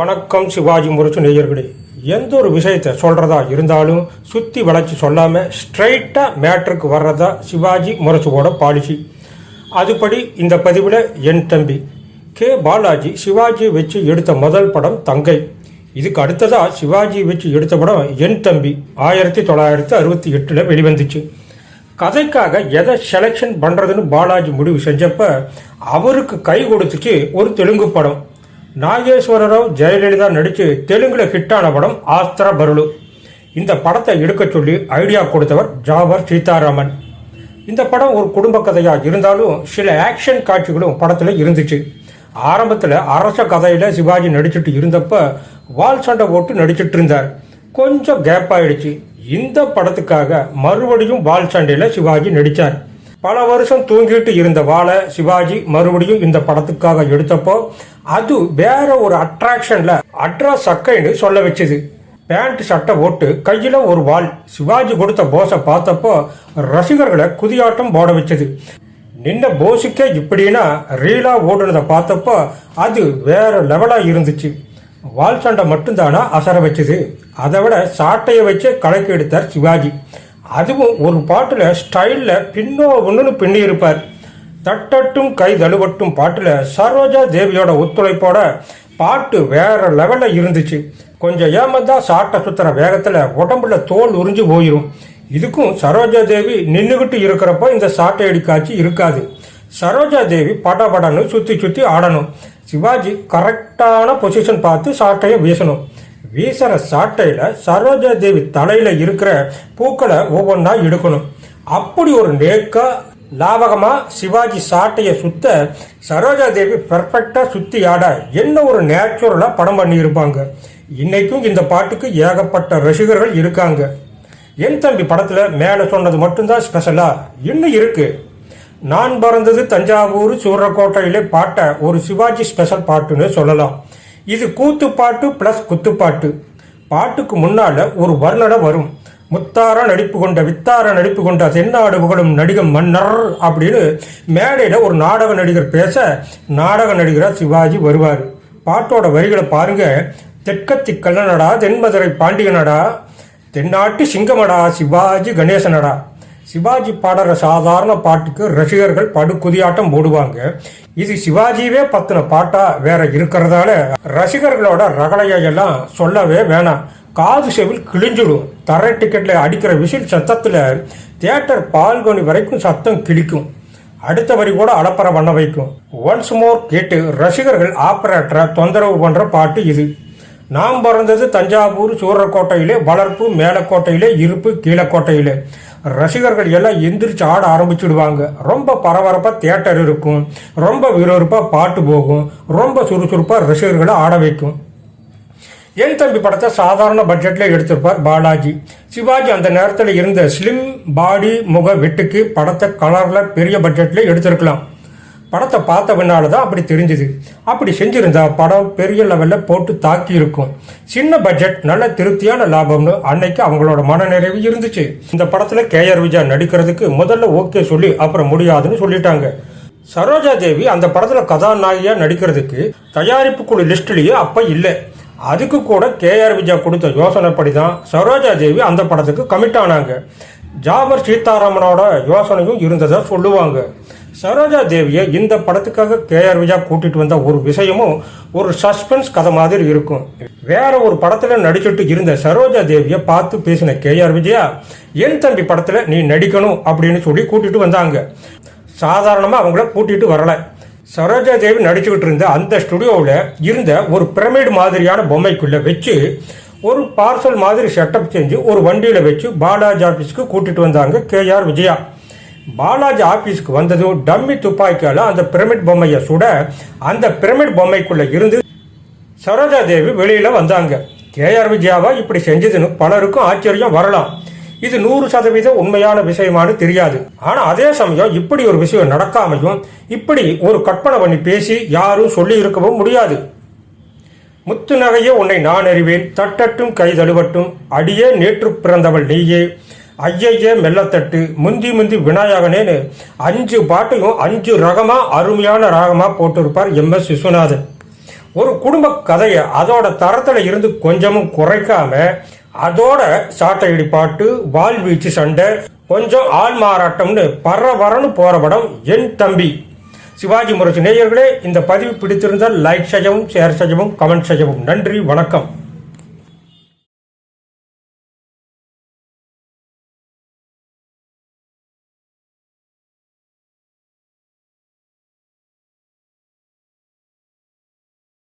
வணக்கம் சிவாஜி முரசு நேயர்களே. எந்த ஒரு விஷயத்தை சொல்றதா இருந்தாலும் சுத்தி வளர்ச்சி சொல்லாம ஸ்ட்ரைட்டா மேட்ருக்கு வர்றதா சிவாஜி முரசுவோட பாலிசி அதுபடி இந்த பதிவில் என் தம்பி கே. பாலாஜி சிவாஜி வச்சு எடுத்த முதல் படம் தங்கை. இதுக்கு அடுத்ததா சிவாஜி வச்சு எடுத்த படம் என் தம்பி. ஆயிரத்தி தொள்ளாயிரத்தி அறுபத்தி எட்டில் வெளிவந்துச்சு. கதைக்காக எதை செலெக்ஷன் பண்றதுன்னு பாலாஜி முடிவு செஞ்சப்ப அவருக்கு கை கொடுத்துச்சு ஒரு தெலுங்கு படம். நாகேஸ்வரராவ் ஜெயலலிதா நடித்து தெலுங்குல ஹிட்டான படம் ஆஸ்திர பருளு. இந்த படத்தை எடுக்க சொல்லி ஐடியா கொடுத்தவர் ஜாவர் சீதாராமன். இந்த படம் ஒரு குடும்ப கதையா இருந்தாலும் சில ஆக்ஷன் காட்சிகளும் படத்துல இருந்துச்சு. ஆரம்பத்துல அரச கதையில சிவாஜி நடிச்சிட்டு இருந்தப்ப வால் சண்டை போட்டு நடிச்சிட்டு இருந்தார். கொஞ்சம் கேப் ஆயிடுச்சு. இந்த படத்துக்காக மறுபடியும் வால் சண்டையில சிவாஜி நடிச்சார். பல வருஷம் தூங்கிட்டு இருந்த வாளை சிவாஜி மறுபடியும் இந்த படத்துக்காக எடுத்தப்போ அது வேற ஒரு அட்ராக்ஷன்ல அட்ரா சக்கைன்னு சொல்ல வச்சது. பேண்ட் சட்டை போட்டு கையில ஒரு வாள். சிவாஜி கொடுத்த போஸை பார்த்தப்போ ரசிகர்களை குதியாட்டம் போட வச்சது. நின்ன போஸுக்கே இப்படின்னா ரீலா ஓடுனதை பார்த்தப்போ அது வேற லெவலா இருந்துச்சு. வால் சண்டை மட்டும்தானா அசர வச்சது. அதை விட சாட்டையை வச்சு கலக்கி எடுத்தார் சிவாஜி. அதுவும் ஒரு பாட்டில் ஸ்டைலில் பின்னோ ஒன்றுன்னு பின்னி இருப்பார் தட்டட்டும் கை தழுவட்டும் பாட்டில் சரோஜா தேவியோட ஒத்துழைப்போட பாட்டு வேற லெவலில் இருந்துச்சு. கொஞ்சம் ஏமாந்தா சாட்டை சுற்றுற வேகத்தில் உடம்புல தோல் உறிஞ்சு போயிடும் இதுக்கும் சரோஜா தேவி நின்றுக்கிட்டு இருக்கிறப்போ இந்த சாட்டை அடி காட்சி இருக்காது. சரோஜா தேவி படபடன்னு சுற்றி சுற்றி ஆடணும். சிவாஜி கரெக்டான பொசிஷன் பார்த்து சாட்டையை வீசணும். வீசுற சாட்டையில சரோஜா தேவி தலையில இருக்கிற பூக்களை ஒவ்வொன்றா எடுக்கணும். அப்படி ஒரு நேக்கா லாபகமா சிவாஜி சாட்டையை சுத்த சரோஜா தேவி பெர்ஃபெக்டா சுத்தி ஆட என்ன ஒரு நேச்சுரலா படம் பண்ணி இருப்பாங்க இன்னைக்கும் இந்த பாட்டுக்கு ஏகப்பட்ட ரசிகர்கள் இருக்காங்க. என் தம்பி படத்துல மேல சொன்னது மட்டும்தான் ஸ்பெஷலா இன்னும் இருக்கு? நான் பிறந்தது தஞ்சாவூர் சூரக்கோட்டையிலே பாட்ட ஒரு சிவாஜி ஸ்பெஷல் பாட்டுன்னு சொல்லலாம். இது கூத்து பாட்டு பிளஸ் குத்துப்பாட்டு. பாட்டுக்கு முன்னால ஒரு வர்ணனை வரும். முத்தார நடிப்பு கொண்ட வித்தார நடிப்பு கொண்ட தென்னாடு புகழும் நடிகம் மன்னர் அப்படின்னு மேடையில ஒரு நாடக நடிகர் பேச நாடக நடிகரா சிவாஜி வருவார். பாட்டோட வரிகளை பாருங்க. தெற்கத்தி கல்லனடா தென்மதுரை பாண்டியனடா தென்னாட்டு சிங்கமடா சிவாஜி கணேசனடா. சிவாஜி பாடுற சாதாரண பாட்டுக்கு ரசிகர்கள் படுகுதியாட்டம் போடுவாங்க. இது சிவாஜியே பத்தின பாட்டா வேற இருக்கிறதால ரசிகர்களோட ரகலையை எல்லாம் சொல்லவே வேணாம். காது செவில் கிழிஞ்சிடும். தர டிக்கெட்ல அடிக்கிற விசில் சத்தத்துல தியேட்டர் பால்கனி வரைக்கும் சத்தம் கிழிக்கும். அடுத்த வரி கூட அலப்பற பண்ண வைக்கும். ஒன்ஸ் மோர் கேட்டு ரசிகர்கள் ஆப்பரேட்டரை தொந்தரவு பண்ற பாட்டு இது. நாம் பிறந்தது தஞ்சாவூர் சூரக்கோட்டையிலே வளர்ப்பு மேலக்கோட்டையிலே இருப்பு கீழக்கோட்டையிலே. ரசிகர்கள் எல்லாம் எந்திரிச்சு ஆட ஆரம்பிச்சுடுவாங்க. ரொம்ப பரபரப்பாக தியேட்டர் இருக்கும். ரொம்ப விறுவிறுப்பாக பாட்டு போகும். ரொம்ப சுறுசுறுப்பாக ரசிகர்களை ஆட வைக்கும். என் தம்பி படத்தை சாதாரண பட்ஜெட்ல எடுத்திருப்பார் பாலாஜி. சிவாஜி அந்த நேரத்தில் இருந்த ஸ்லிம் பாடி முக வெட்டுக்கு படத்தை கலர்ல பெரிய பட்ஜெட்ல எடுத்திருக்கலாம். படத்தை பார்த்த பின்னால தான் அப்படி தெரிஞ்சுது. அப்படி செஞ்சிருந்தா படம் பெரிய லெவலில் போட்டு தாக்கி இருக்கும் சின்ன பட்ஜெட் நல்ல திருப்தியான லாபம்னு அன்னைக்கு அவங்களோட மனநிறைவு இருந்துச்சு. இந்த படத்தில் கேஆர் விஜயா நடிக்கிறதுக்கு முதல்ல ஓகே சொல்லி அப்புறம் முடியாதுன்னு சொல்லிட்டாங்க. சரோஜா தேவி அந்த படத்தில் கதாநாயகியா நடிக்கிறதுக்கு தயாரிப்பு குழு லிஸ்ட்லேயே அப்போ இல்லை. அதுக்கு கூட கேஆர் விஜயா கொடுத்த யோசனைப்படி தான் சரோஜா தேவி அந்த படத்துக்கு கமிட் ஆனாங்க. ஜாபர் சீதாராமனோட யோசனையும் இருந்ததாக சொல்லுவாங்க. சரோஜா தேவியை இந்த படத்துக்காக கேஆர் விஜயா கூட்டிட்டு வந்த ஒரு விஷயமும் ஒரு சஸ்பென்ஸ் கதை மாதிரி இருக்கும். வேற ஒரு படத்துல நடிச்சுட்டு இருந்த சரோஜா தேவியை பார்த்து பேசின கேஆர் விஜயா என் தம்பி படத்துல நீ நடிக்கணும் அப்படின்னு சொல்லி கூட்டிட்டு வந்தாங்க. சாதாரணமா அவங்கள கூட்டிட்டு வரல. சரோஜா தேவி நடிச்சுக்கிட்டு இருந்த அந்த ஸ்டுடியோவில் இருந்த ஒரு பிரமிடு மாதிரியான பொம்மைக்குள்ளே வச்சு ஒரு பார்சல் மாதிரி செட்டப் செஞ்சு ஒரு வண்டியில் வச்சு பாலாஜி ஆஃபீஸ்க்கு கூட்டிட்டு வந்தாங்க கேஆர் விஜயா. பாலாஜி ஆபீஸ்க்கு வந்ததும் டம்மி துப்பாக்கியால் அந்த பிரமிட் பொம்மையை சுட அந்த பிரமிட் பொம்மைக்குள்ளே இருந்து சரோஜா தேவி வெளியில் வந்தாங்க. கேஆர் விஜயாவா இப்படி செஞ்சதுன்னு பலருக்கும் ஆச்சரியம் வரலாம். இது நூறு சதவீதம் உண்மையான விஷயமானு தெரியாது. ஆனால் அதே சமயம் இப்படி ஒரு விஷயம் நடக்காமையும் இப்படி ஒரு கற்பனை பண்ணி பேசி யாரும் சொல்லி இருக்கவும் முடியாது. முத்து நகையே உன்னை நான் அறிவேன் தட்டட்டும் கை தழுவட்டும். அடியே நேற்று பிறந்தவள் நீயே. ஐயையே மெல்லத்தட்டு முந்தி முந்தி விநாயகனேன்னு அஞ்சு பாட்டையும் அஞ்சு ரகமாக அருமையான ராகமாக போட்டிருப்பார் எம் எஸ் விஸ்வநாதன். ஒரு குடும்ப கதையை அதோட தரத்தில் இருந்து கொஞ்சமும் குறைக்காம அதோட சாட்டையடி பாட்டு வால் வீச்சு சண்டை கொஞ்சம் ஆள் மாறாட்டம்னு பரபரன்னு போகிற படம் என் தம்பி. சிவாஜி முரசு நேயர்களே இந்த பதிவு பிடித்திருந்தால் லைக் செய்யவும் ஷேர் செய்யவும் கமெண்ட் செய்யவும். நன்றி வணக்கம்.